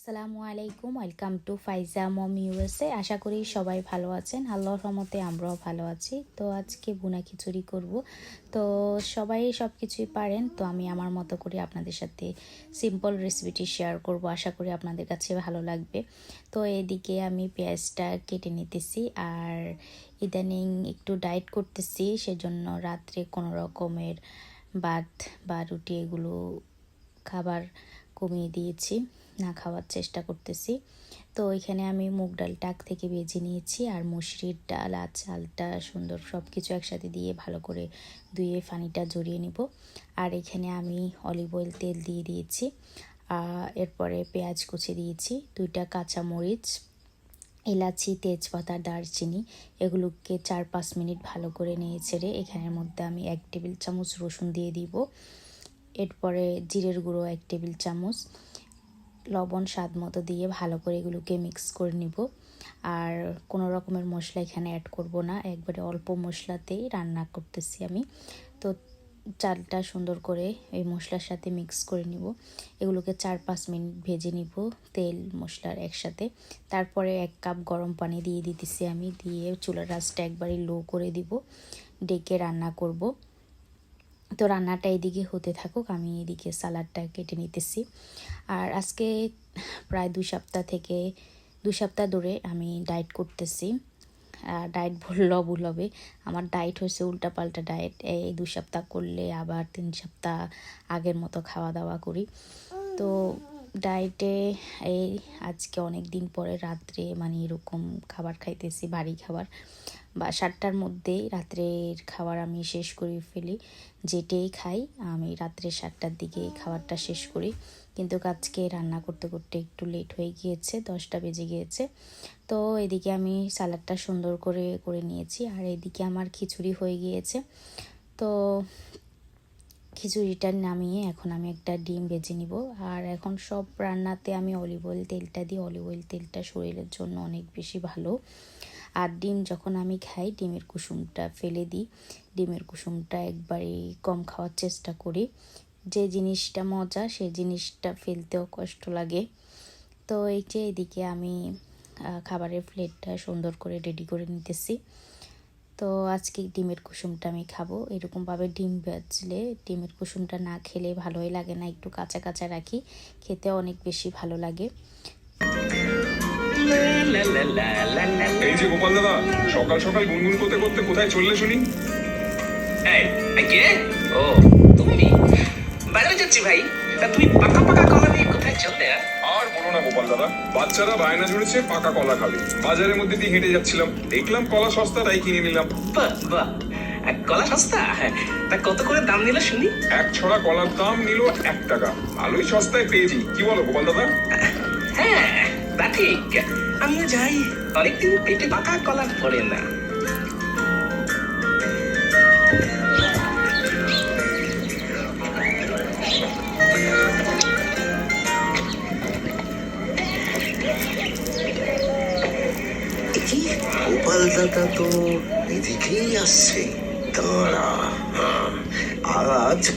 আসসালামু আলাইকুম, welcome to Faiza mom USA. আশা করি সবাই ভালো আছেন। আল্লাহর রহমতে আমরাও ভালো আছি। তো আজকে বুনা খিচুড়ি করব। তো সবাই সব কিছুই পারেন, তো আমি আমার মতো করে আপনাদের সাথে সিম্পল রেসিপিটি শেয়ার করব। আশা করি আপনাদের কাছে ভালো লাগবে। তো এদিকে আমি পেঁয়াজটা কেটে নিতেছি, আর ইদানিং একটু ডায়েট করতেছি, সেজন্য রাত্রে কোনো রকমের ভাত বা রুটি এগুলো খাবার কমিয়ে দিয়েছি, না খাওয়ার চেষ্টা করতেছি। তো এখানে আমি মুগ ডালটা আগ থেকে ভেজে নিয়েছি আর মুসরির ডাল আর চালটা সুন্দর সব কিছু একসাথে দিয়ে ভালো করে ধুয়ে পানিটা জড়িয়ে নিব। আর এখানে আমি অলিভ অয়েল তেল দিয়ে দিয়েছি এরপরে পেঁয়াজ কুচি দিয়েছি, দুইটা কাঁচা মরিচ এলাচি, তেজপাতা, দারচিনি, এগুলোকে চার পাঁচ মিনিট ভালো করে নিয়ে ছেড়ে এখানের মধ্যে আমি এক টেবিল চামচ রসুন দিয়ে দিব। এরপরে জিরের গুঁড়ো এক টেবিল চামচ, লবণ স্বাদ মতো দিয়ে ভালো করে এগুলোকে মিক্স করে নিব। আর কোনো রকমের মশলা এখানে অ্যাড করব না, একবারে অল্প মশলাতেই রান্না করতেছি আমি। তো চালটা সুন্দর করে এই মশলার সাথে মিক্স করে নিব। এগুলোকে চার পাঁচ মিনিট ভেজে নিব তেল, মশলার একসাথে। তারপরে এক কাপ গরম পানি দিয়ে দিতেছি আমি, দিয়ে চুলার রাসটা একবারে লো করে দিব। ডেকে রান্না করব। তো রান্নাটা এদিকে হতে থাকুক, আমি এদিকে সালাডটা কেটে নিতেছি। আর আজকে প্রায় দু সপ্তাহ থেকে দু সপ্তাহ ধরে আমি ডায়েট করতেছি। ডায়েট ভুল ভুল হবে। আমার ডায়েট হয়েছে উল্টাপাল্টা ডায়েট। এই দু সপ্তাহ করলে আবার তিন সপ্তাহ আগের মতো খাওয়া দাওয়া করি। তো ডায়েটে এই আজকে অনেক দিন পরে রাত্রে মানে এরকম খাবার খাইতেছি ভারী খাবার। বা সাতটার মধ্যেই রাত্রের খাবার আমি শেষ করে ফেলি। যেটাই খাই, আমি রাত্রে সাতটার দিকে খাবারটা শেষ করি। কিন্তু আজকে রান্না করতে করতে একটু লেট হয়ে গিয়েছে, দশটা বেজে গিয়েছে। তো এদিকে আমি সালাডটা সুন্দর করে করে নিয়েছি। আর এদিকে আমার খিচুড়ি হয়ে গিয়েছে। তো খিচুড়িটা নামিয়ে এখন আমি একটা ডিম বেজে নিব। আর এখন সব রান্নাতে আমি অলিভ অয়েল তেলটা দিই। অলিভ অয়েল তেলটা শরীরের জন্য অনেক বেশি ভালো। আর ডিম যখন আমি খাই, ডিমের কুসুমটা ফেলে দিই। ডিমের কুসুমটা একবারে কম খাওয়ার চেষ্টা করি। যে জিনিসটা মজা সেই জিনিসটা ফেলতেও কষ্ট লাগে। তো এই যে এদিকে আমি খাবারের প্লেটটা সুন্দর করে রেডি করে নিতেছি। তো আজকে ডিমের কুসুমটা আমি খাব এরকমভাবে ডিম বাজলে ডিমের কুসুমটা না খেলে ভালোই লাগে না একটু কাঁচা কাঁচা রাখি খেতে অনেক বেশি ভালো লাগে এই যে গোপাল দাদা সকাল সকাল গুনগুন করতে করতে কোথায় চললে শুনি এই, এই কে? ও, তুমি? বাইরে যাচ্ছি ভাই তা তুমি পাকা পাকা দাদা বাচ্চারা বায়না জুড়েছে পাকা কলা খাবে। বাজারের মধ্যে দিয়ে হেঁটে যাচ্ছিলাম। দেখলাম কলা সস্তা তাই কিনে নিলাম। বাহ, বাহ। কলা সস্তা? তা কত করে দাম নিল শুনি? এক ছড়া কলার দাম নিল এক টাকা। ভালোই সস্তায় পেয়েছি। কি বলো গোপাল দাদা? হ্যাঁ তা ঠিক। আমিও যাই। অনেকদিন পেটে পাকা কলা পড়ে না। দেখি? গোপাল দাদা তো এদিকেই আসছে। দাঁড়া আজ